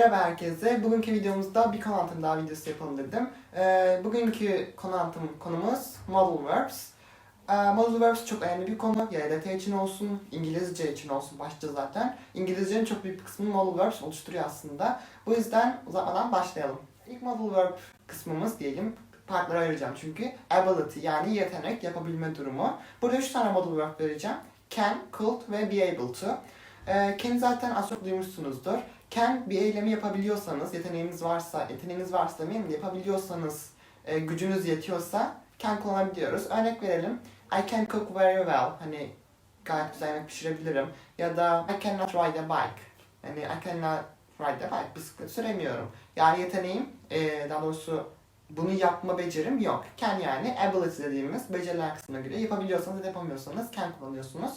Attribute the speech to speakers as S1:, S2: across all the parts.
S1: Merhaba herkese. Bugünkü videomuzda bir konu anlatım daha videosu yapalım dedim. Ee, bugünkü konu anlatım konumuz modal verbs. Ee, modal verbs çok önemli bir konu. YDT için olsun, İngilizce için olsun başta zaten. İngilizcenin çok büyük bir kısmını modal verbs oluşturuyor aslında. Bu yüzden uzatmadan başlayalım. İlk modal verb kısmımız diyelim partlara ayıracağım çünkü ability yani yetenek, yapabilme durumu. Burada üç tane modal verb vereceğim. Can, could ve be able to. Ee, can'i zaten az çok duymuşsunuzdur. Can bir eylemi yapabiliyorsanız, yeteneğiniz varsa, yeteneğiniz varsa demeyeyim de yapabiliyorsanız, e, gücünüz yetiyorsa can kullanabiliyoruz. Örnek verelim. I can cook very well. Hani gayet güzel yemek pişirebilirim. Ya da I cannot ride a bike. Yani I cannot ride a bike. Bisiklet süremiyorum. Yani yeteneğim, e, daha doğrusu bunu yapma becerim yok. Can yani ability dediğimiz beceriler kısmına göre yapabiliyorsanız ya da yapamıyorsanız can kullanıyorsunuz.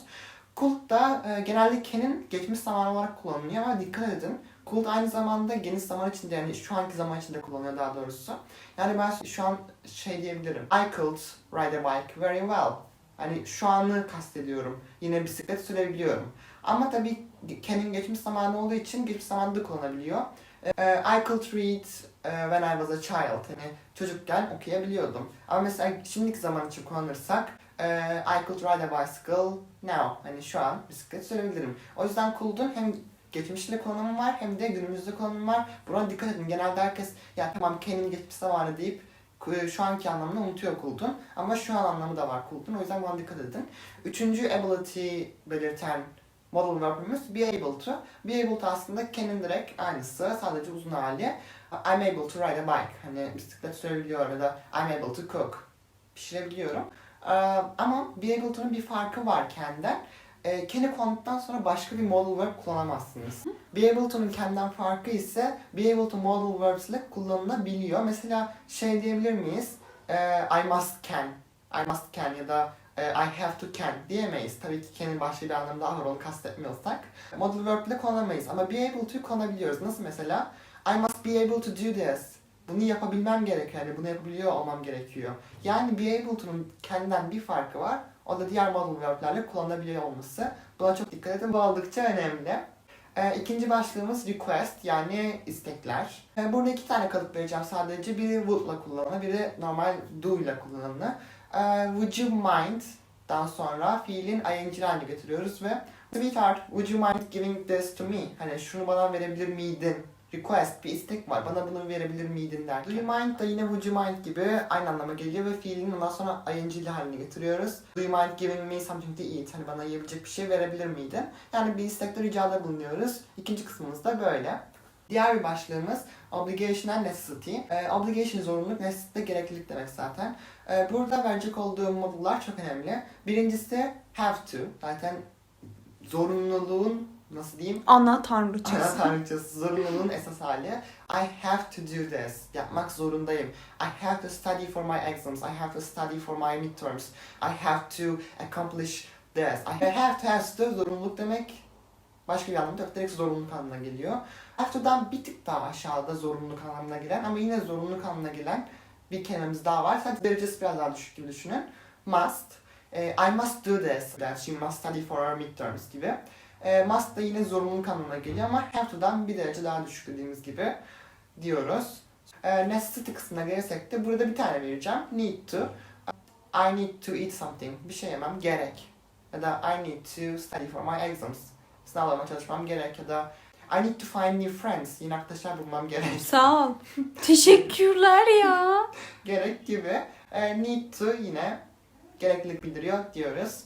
S1: Could da e, genelde can'in geçmiş zaman olarak kullanılıyor ama dikkat edin. Could aynı zamanda geniş zaman içinde yani şu anki zaman içinde kullanılıyor daha doğrusu. Yani ben şu an şey diyebilirim. I could ride a bike very well. Hani şu anı kastediyorum. Yine bisiklet sürebiliyorum. Ama tabii can'in geçmiş zamanı olduğu için geçmiş zamanda da kullanabiliyor. E, I could read e, when I was a child. Hani çocukken okuyabiliyordum. Ama mesela şimdiki zaman için kullanırsak e, I could ride a bicycle now. Hani şu an bisiklet sürebilirim. O yüzden could'un hem geçmişte kullanımı var hem de günümüzde kullanımı var. Buna dikkat edin. Genelde herkes ya tamam can'in geçmiş zamanı deyip e, şu anki anlamını unutuyor could'un. Ama şu an anlamı da var could'un. O yüzden buna dikkat edin. Üçüncü ability belirten modal verbimiz be able to. Be able to aslında can'in direkt aynısı. Sadece uzun hali. I'm able to ride a bike. Hani bisiklet sürebiliyorum ya da I'm able to cook. Pişirebiliyorum. Ama be able to'nun bir farkı var kendinden. Ee, can'i kullandıktan sonra başka bir modal verb kullanamazsınız. Be able to'nun kendinden farkı ise be able to modal verbs ile kullanılabiliyor. Mesela şey diyebilir miyiz? Ee, I must can. I must can ya da e, I have to can diyemeyiz. Tabii ki can'in başka bir anlamı daha var onu kastetmiyorsak. Modal verb ile kullanamayız ama be able to'yu kullanabiliyoruz. Nasıl mesela? I must be able to do this. Bunu yapabilmem gerekiyor. Yani bunu yapabiliyor olmam gerekiyor. Yani be able to'nun kendinden bir farkı var. O da diğer modal verb'lerle kullanılabiliyor olması. Buna çok dikkat edin. Bu oldukça önemli. Ee, ikinci başlığımız request yani istekler. Ee, burada iki tane kalıp vereceğim sadece. Biri would'la kullanılan, biri normal do ile kullanılanı. Ee, would you mind dan sonra fiilin ing getiriyoruz ve Sweetheart, would you mind giving this to me? Hani şunu bana verebilir miydin? Request, bir istek var. Bana bunu verebilir miydin derken. Do you mind da yine would you mind gibi aynı anlama geliyor ve fiilin ondan sonra ing haline getiriyoruz. Do you mind giving me something to eat? Hani bana yiyebilecek bir şey verebilir miydin? Yani bir istekte ricada bulunuyoruz. İkinci kısmımız da böyle. Diğer bir başlığımız obligation and necessity. Ee, obligation zorunluluk, necessity de gereklilik demek zaten. Ee, burada verecek olduğum modullar çok önemli. Birincisi have to. Zaten zorunluluğun nasıl diyeyim?
S2: Ana
S1: Ana
S2: tanrıçası.
S1: tanrıçası zorunluluğun esas hali. I have to do this. Yapmak zorundayım. I have to study for my exams. I have to study for my midterms. I have to accomplish this. I have to have to zorunluluk demek başka bir anlamda yok. Direkt zorunluluk anlamına geliyor. To'dan bir tık daha aşağıda zorunluluk anlamına gelen ama yine zorunluluk anlamına gelen bir kelimemiz daha var. Sadece derecesi biraz daha düşük gibi düşünün. Must. Eh, I must do this. That she must study for her midterms gibi. E, must da yine zorunluluk anlamına geliyor ama have to'dan bir derece daha düşük dediğimiz gibi diyoruz. E, necessity kısmına gelirsek de burada bir tane vereceğim. Need to. I need to eat something. Bir şey yemem gerek. Ya da I need to study for my exams. Sınavlarıma çalışmam gerek ya da I need to find new friends. Yeni arkadaşlar bulmam gerek.
S2: Sağ ol. Teşekkürler ya.
S1: gerek gibi. E, need to yine gereklilik bildiriyor diyoruz.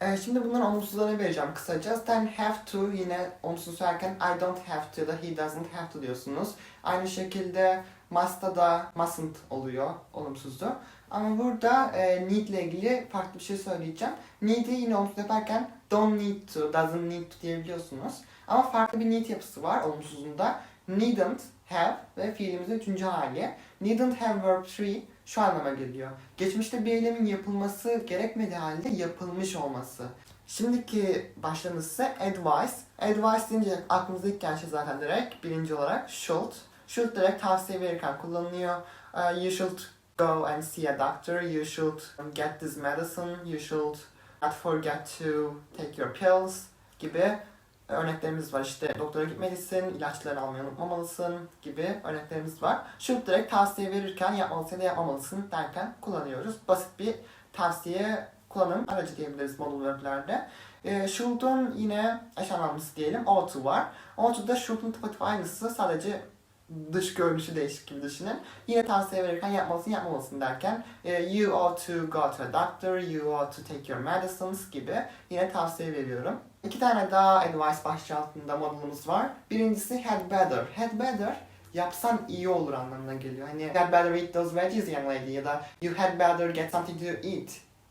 S1: E, şimdi bunların olumsuzlarını vereceğim kısaca. Zaten have to yine olumsuz söylerken I don't have to da he doesn't have to diyorsunuz. Aynı şekilde must'ta da mustn't oluyor olumsuzdu. Ama burada e, need ile ilgili farklı bir şey söyleyeceğim. Need'i yine olumsuz yaparken don't need to, doesn't need to diyebiliyorsunuz. Ama farklı bir need yapısı var olumsuzunda. Needn't have ve fiilimizin üçüncü hali. Needn't have verb 3 şu anlama geliyor. Geçmişte bir eylemin yapılması gerekmediği halde yapılmış olması. Şimdiki başlığımız ise advice. Advice deyince aklınıza ilk gelen şey zaten direkt birinci olarak should. Should direkt tavsiye verirken kullanılıyor. Uh, you should go and see a doctor. You should get this medicine. You should not forget to take your pills gibi örneklerimiz var. İşte doktora gitmelisin, ilaçları almayı unutmamalısın gibi örneklerimiz var. Should direkt tavsiye verirken yapmalısın ya da yapmamalısın derken kullanıyoruz. Basit bir tavsiye kullanım aracı diyebiliriz modal verb'lerde. E, should'un yine eş diyelim. Ought to var. Ought to da should'un tıpatıp aynısı sadece dış görünüşü değişik gibi düşünün. Yine tavsiye verirken yapmalısın yapmamalısın derken e, you ought to go to a doctor, you ought to take your medicines gibi yine tavsiye veriyorum. İki tane daha advice başlığı altında modelimiz var. Birincisi had better. Had better yapsan iyi olur anlamına geliyor. Hani had better eat those veggies young lady ya da you had better get something to eat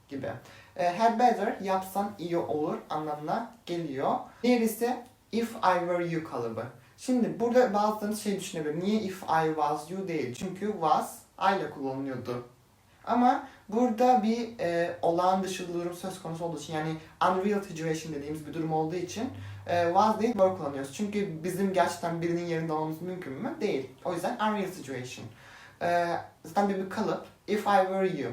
S1: gibi. E, had better yapsan iyi olur anlamına geliyor. Diğeri ise if I were you kalıbı. Şimdi burada bazılarınız şey düşünebilir. Niye if I was you değil? Çünkü was I ile kullanılıyordu. Ama burada bir e, olağan dışı durum söz konusu olduğu için yani unreal situation dediğimiz bir durum olduğu için e, was değil were kullanıyoruz. Çünkü bizim gerçekten birinin yerinde olmamız mümkün mü? Değil. O yüzden unreal situation. E, zaten bir, bir kalıp. If I were you.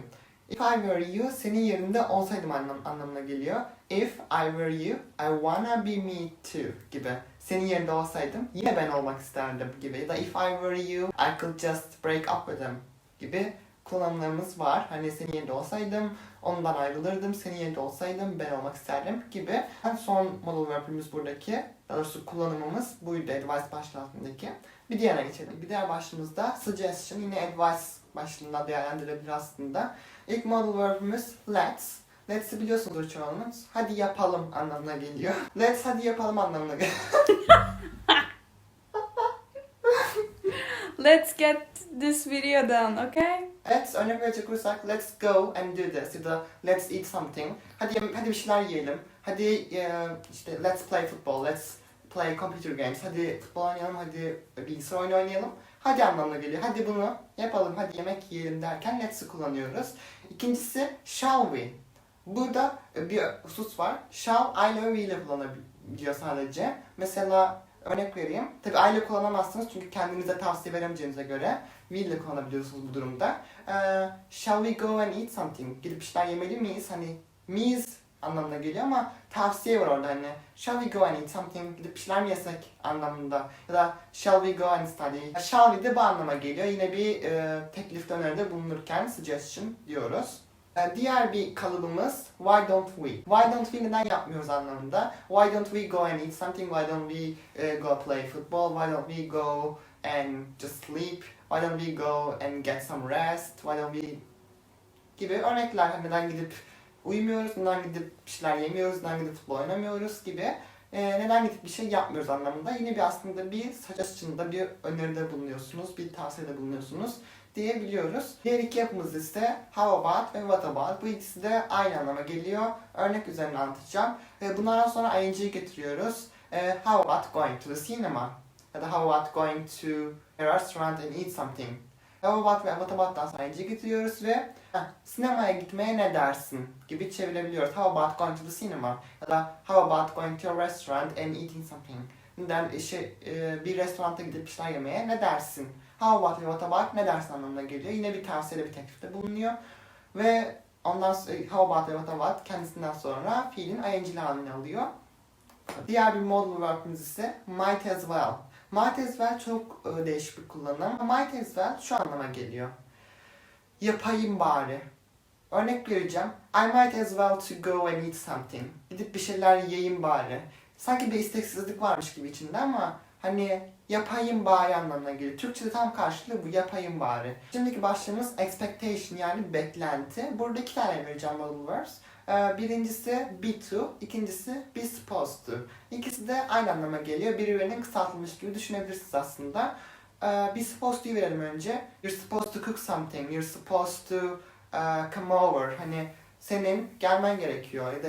S1: If I were you, senin yerinde olsaydım anlam, anlamına geliyor. If I were you, I wanna be me too gibi. Senin yerinde olsaydım yine ben olmak isterdim gibi. Ya da if I were you, I could just break up with him gibi kullanımlarımız var. Hani senin yerinde olsaydım ondan ayrılırdım, senin yerinde olsaydım ben olmak isterdim gibi. En son model verbimiz buradaki, daha doğrusu kullanımımız buydu advice başlığı altındaki. Bir diğerine geçelim. Bir diğer başlığımızda suggestion yine advice başlığında değerlendirilebilir aslında. İlk model verbimiz let's. Let's'i biliyorsunuzdur çoğunuz. Hadi yapalım anlamına geliyor. Let's hadi yapalım anlamına geliyor.
S2: Let's get this video done, okay?
S1: Evet, örnek verecek olursak let's go and do this ya da let's eat something. Hadi hadi bir şeyler yiyelim. Hadi e, işte let's play football, let's play computer games. Hadi futbol oynayalım, hadi bilgisayar oyunu oynayalım. Hadi anlamına geliyor. Hadi bunu yapalım, hadi yemek yiyelim derken let's'i kullanıyoruz. İkincisi shall we. Burada e, bir husus var. Shall I ile ile kullanabiliyor sadece. Mesela örnek vereyim. Tabi I ile kullanamazsınız çünkü kendinize tavsiye veremeyeceğinize göre we ile kullanabiliyorsunuz bu durumda. Ee, shall we go and eat something? Gidip bir şeyler yemeli miyiz? Hani miyiz anlamına geliyor ama tavsiye var orada hani shall we go and eat something? Gidip şeyler mi yesek anlamında ya da shall we go and study? Shall we de bu anlama geliyor. Yine bir e, teklifte öneride bulunurken suggestion diyoruz. Ee, Diğer bir kalıbımız why don't we? Why don't we neden yapmıyoruz anlamında. Why don't we go and eat something? Why don't we uh, go play football? Why don't we go and just sleep? Why don't we go and get some rest? Why don't we gibi örnekler. Hani Neden gidip uyumuyoruz? Neden gidip bir şeyler yemiyoruz? Neden gidip futbol oynamıyoruz gibi. Ee, neden gidip bir şey yapmıyoruz anlamında. Yine bir aslında bir suggestion'da bir öneride bulunuyorsunuz, bir tavsiyede bulunuyorsunuz diyebiliyoruz. Diğer iki yapımız ise how about ve what about. Bu ikisi de aynı anlama geliyor. Örnek üzerine anlatacağım. Ve bunlardan sonra ing'yi getiriyoruz. Ee, how about going to the cinema? Ya da how about going to a restaurant and eat something? About ve what about'tan sonra ing'yi getiriyoruz ve sinemaya gitmeye ne dersin gibi çevirebiliyoruz. How about going to the cinema? Ya da how about going to a restaurant and eating something? Neden işte, e, bir restoranta gidip bir şeyler yemeye ne dersin? How about ve what about ne dersin anlamına geliyor. Yine bir tavsiyede bir teklifte bulunuyor. Ve ondan sonra how about ve what about kendisinden sonra fiilin ing'li halini alıyor. Diğer bir modal verbimiz ise might as well. Might as well çok e, değişik bir kullanım. Might as well şu anlama geliyor. Yapayım bari. Örnek vereceğim. I might as well to go and eat something. Gidip bir şeyler yiyeyim bari. Sanki bir isteksizlik varmış gibi içinde ama hani yapayım bari anlamına geliyor. Türkçe'de tam karşılığı bu yapayım bari. Şimdiki başlığımız expectation yani beklenti. Burada iki tane vereceğim modal. Ee, Birincisi be to, ikincisi be supposed to. İkisi de aynı anlama geliyor. Birbirinin kısaltılmış gibi düşünebilirsiniz aslında. Ee, Be supposed to'yu verelim önce. You're supposed to cook something. You're supposed to uh, come over. Hani senin gelmen gerekiyor. Ya da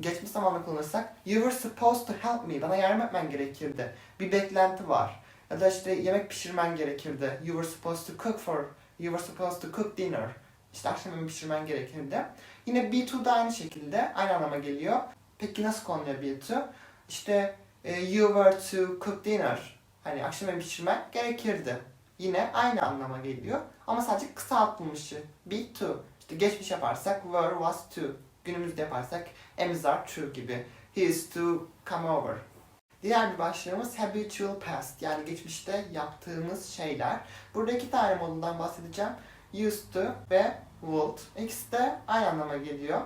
S1: geçmiş zamanla kullanırsak You were supposed to help me. Bana yardım etmen gerekirdi. Bir beklenti var. Ya da işte yemek pişirmen gerekirdi. You were supposed to cook for You were supposed to cook dinner. İşte akşam yemeği pişirmen gerekirdi. Yine be to da aynı şekilde aynı anlama geliyor. Peki nasıl konuluyor be to? İşte e, you were to cook dinner. Hani akşam yemeği pişirmen gerekirdi. Yine aynı anlama geliyor. Ama sadece kısaltılmışı. Be to. İşte geçmiş yaparsak were was to. Günümüzde yaparsak am is are to gibi. He is to come over. Diğer bir başlığımız habitual past yani geçmişte yaptığımız şeyler. Burada iki tane modundan bahsedeceğim. Used to ve would. İkisi de aynı anlama geliyor.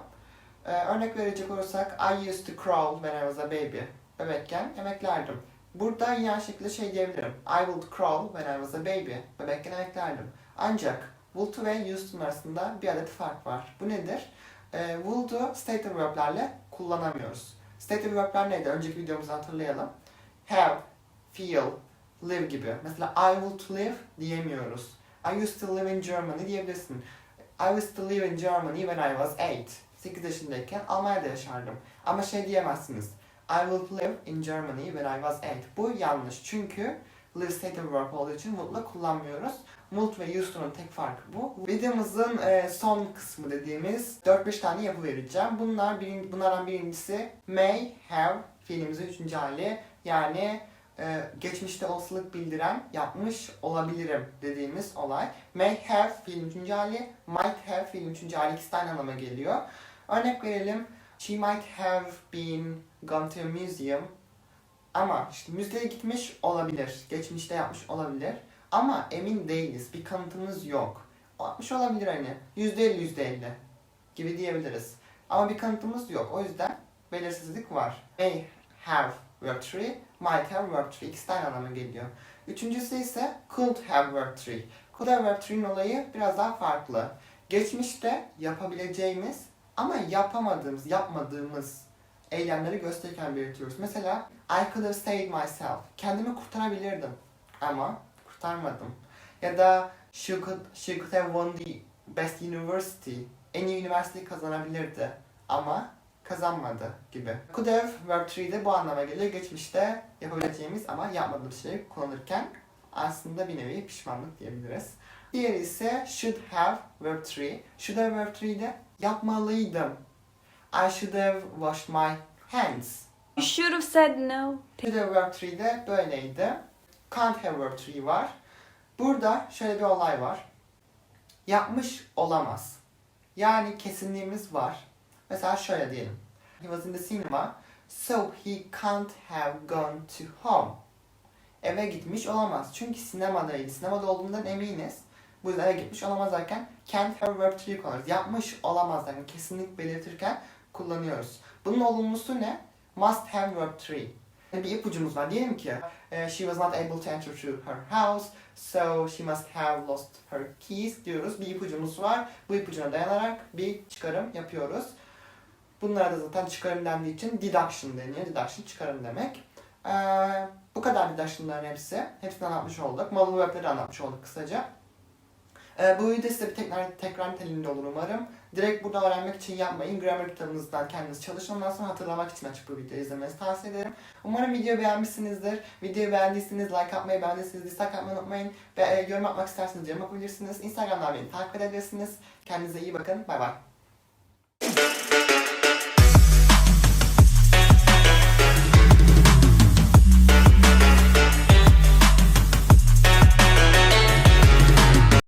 S1: Ee, örnek verecek olursak I used to crawl when I was a baby. Bebekken emeklerdim. Burada yine şekilde şey diyebilirim. I would crawl when I was a baby. Bebekken emeklerdim. Ancak would ve used to arasında bir adet fark var. Bu nedir? Ee, would'u stative verb'lerle kullanamıyoruz. Stative verb'ler neydi? Önceki videomuzu hatırlayalım. Have, feel, live gibi. Mesela I would live diyemiyoruz. I used to live in Germany diyebilirsin. I used to live in Germany when I was 8. 8 yaşındayken Almanya'da yaşardım. Ama şey diyemezsiniz. I would live in Germany when I was 8. Bu yanlış. Çünkü live stative verb olduğu için would'la kullanmıyoruz. Would ve used to'nun tek farkı bu. Videomuzun e, son kısmı dediğimiz 4-5 tane yapı vereceğim. Bunlar birin, bunlardan birincisi may have fiilimizin üçüncü hali. Yani e, geçmişte olasılık bildiren yapmış olabilirim dediğimiz olay. May have fiilin üçüncü hali, might have fiilin üçüncü hali ikisi aynı anlama geliyor. Örnek verelim. She might have been gone to a museum. Ama işte müzeye gitmiş olabilir. Geçmişte yapmış olabilir. Ama emin değiliz. Bir kanıtımız yok. Yapmış olabilir hani. Yüzde elli yüzde elli gibi diyebiliriz. Ama bir kanıtımız yok. O yüzden belirsizlik var. May have verb tree, might have verb tree. İkisi de aynı anlama geliyor. Üçüncüsü ise could have verb tree. Could have verb tree'nin olayı biraz daha farklı. Geçmişte yapabileceğimiz ama yapamadığımız, yapmadığımız eylemleri gösterirken belirtiyoruz. Mesela I could have saved myself. Kendimi kurtarabilirdim ama kurtarmadım. Ya da she could, she could have won the best university. En iyi üniversiteyi kazanabilirdi ama kazanmadı gibi. Could have verb 3 de bu anlama geliyor. Geçmişte yapabileceğimiz ama yapmadığımız şeyi kullanırken aslında bir nevi pişmanlık diyebiliriz. Diğeri ise should have verb 3. Should have verb 3 de yapmalıydım. I should have washed my hands.
S2: You should have said no.
S1: Should have verb 3 de böyleydi. Can't have verb 3 var. Burada şöyle bir olay var. Yapmış olamaz. Yani kesinliğimiz var. Mesela şöyle diyelim. He was in the cinema, so he can't have gone to home. Eve gitmiş olamaz. Çünkü sinemadaydı. Sinemada olduğundan eminiz. Bu yüzden eve gitmiş olamaz derken can't have verb 3 kullanırız. Yapmış olamaz derken kesinlik belirtirken kullanıyoruz. Bunun olumlusu ne? Must have verb 3. Bir ipucumuz var. Diyelim ki e, she was not able to enter to her house so she must have lost her keys diyoruz. Bir ipucumuz var. Bu ipucuna dayanarak bir çıkarım yapıyoruz. Bunlara da zaten çıkarım dendiği için deduction deniyor. Deduction çıkarım demek. Ee, bu kadar deduction'ların hepsi. Hepsini anlatmış olduk. Model verb'leri anlatmış olduk kısaca. Ee, bu video size bir tekrar, tekrar niteliğinde olur umarım. Direkt burada öğrenmek için yapmayın. Grammar kitabınızdan kendiniz çalışın. Ondan sonra hatırlamak için açıp bu videoyu izlemenizi tavsiye ederim. Umarım videoyu beğenmişsinizdir. Videoyu beğendiyseniz like atmayı, beğendiyseniz dislike atmayı unutmayın. Ve e, yorum atmak isterseniz yorum yapabilirsiniz. Instagram'dan beni takip edebilirsiniz. Kendinize iyi bakın. Bay bay.